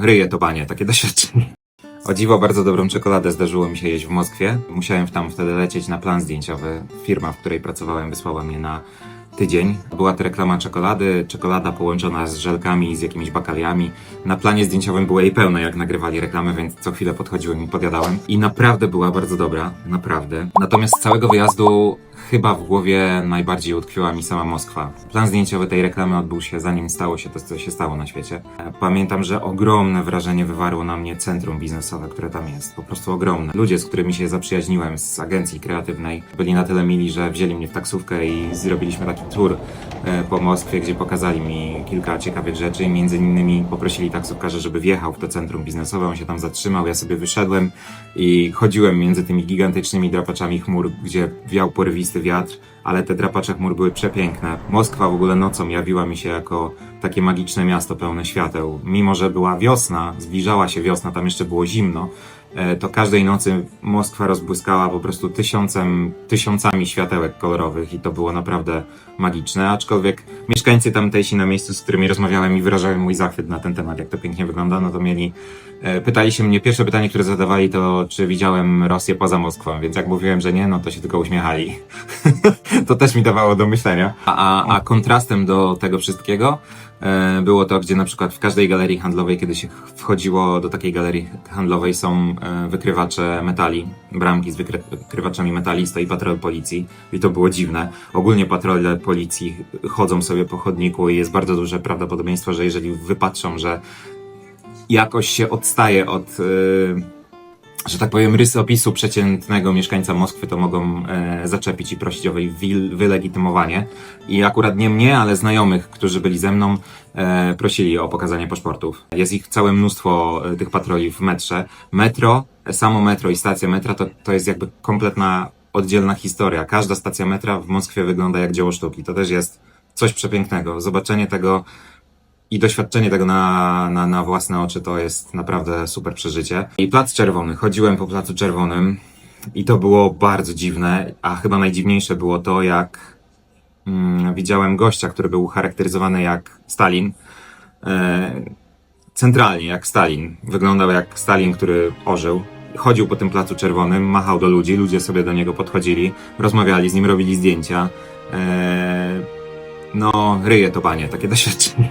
Ryje to banie, takie doświadczenie. O dziwo, bardzo dobrą czekoladę zdarzyło mi się jeść w Moskwie. Musiałem tam wtedy lecieć na plan zdjęciowy. Firma, w której pracowałem, wysłała mnie na tydzień. Była to reklama czekolady, czekolada połączona z żelkami, z jakimiś bakaliami. Na planie zdjęciowym było jej pełno, jak nagrywali reklamę, więc co chwilę podchodziłem i podjadałem. I naprawdę była bardzo dobra, naprawdę. Natomiast z całego wyjazdu chyba w głowie najbardziej utkwiła mi sama Moskwa. Plan zdjęciowy tej reklamy odbył się zanim stało się to, co się stało na świecie. Pamiętam, że ogromne wrażenie wywarło na mnie centrum biznesowe, które tam jest. Po prostu ogromne. Ludzie, z którymi się zaprzyjaźniłem z agencji kreatywnej, byli na tyle mili, że wzięli mnie w taksówkę i zrobiliśmy taki tour e, po Moskwie, gdzie pokazali mi kilka ciekawych rzeczy. Między innymi poprosili taksówkarza, żeby wjechał w to centrum biznesowe. On się tam zatrzymał, ja sobie wyszedłem i chodziłem między tymi gigantycznymi drapaczami chmur, gdzie wiał porywisty wiatr, ale te drapacze chmur były przepiękne. Moskwa w ogóle nocą jawiła mi się jako takie magiczne miasto pełne świateł. Mimo, że była wiosna, zbliżała się wiosna, tam jeszcze było zimno, e, to każdej nocy Moskwa rozbłyskała po prostu tysiącem, tysiącami światełek kolorowych i to było naprawdę magiczne, aczkolwiek mieszkańcy tamtejsi na miejscu, z którymi rozmawiałem i wyrażałem mój zachwyt na ten temat, jak to pięknie wygląda, no to mieli, e, pytali się mnie, pierwsze pytanie, które zadawali to, czy widziałem Rosję poza Moskwą, więc jak mówiłem, że nie, no to się tylko uśmiechali. to też mi dawało do myślenia. A, a, a kontrastem do tego wszystkiego e, było to, gdzie na przykład w każdej galerii handlowej, kiedy się wchodziło do takiej galerii handlowej, są e, wykrywacze metali, bramki z wykry, wykrywaczami metali, stoi patrol policji i to było dziwne. Ogólnie patrole policji chodzą sobie po chodniku i jest bardzo duże prawdopodobieństwo, że jeżeli wypatrzą, że jakoś się odstaje od, e, że tak powiem, rysopisu przeciętnego mieszkańca Moskwy, to mogą e, zaczepić i prosić o wil- wylegitymowanie. I akurat nie mnie, ale znajomych, którzy byli ze mną, e, prosili o pokazanie paszportów. Jest ich całe mnóstwo e, tych patroli w metrze. Metro, samo metro i stacja metra to, to jest jakby kompletna oddzielna historia. Każda stacja metra w Moskwie wygląda jak dzieło sztuki. To też jest coś przepięknego. Zobaczenie tego i doświadczenie tego na, na, na własne oczy to jest naprawdę super przeżycie. I Plac Czerwony. Chodziłem po Placu Czerwonym i to było bardzo dziwne, a chyba najdziwniejsze było to, jak mm, widziałem gościa, który był charakteryzowany jak Stalin. E, centralnie jak Stalin. Wyglądał jak Stalin, który ożył. Chodził po tym Placu Czerwonym, machał do ludzi, ludzie sobie do niego podchodzili, rozmawiali z nim, robili zdjęcia. E, no, ryje to panie, takie doświadczenie.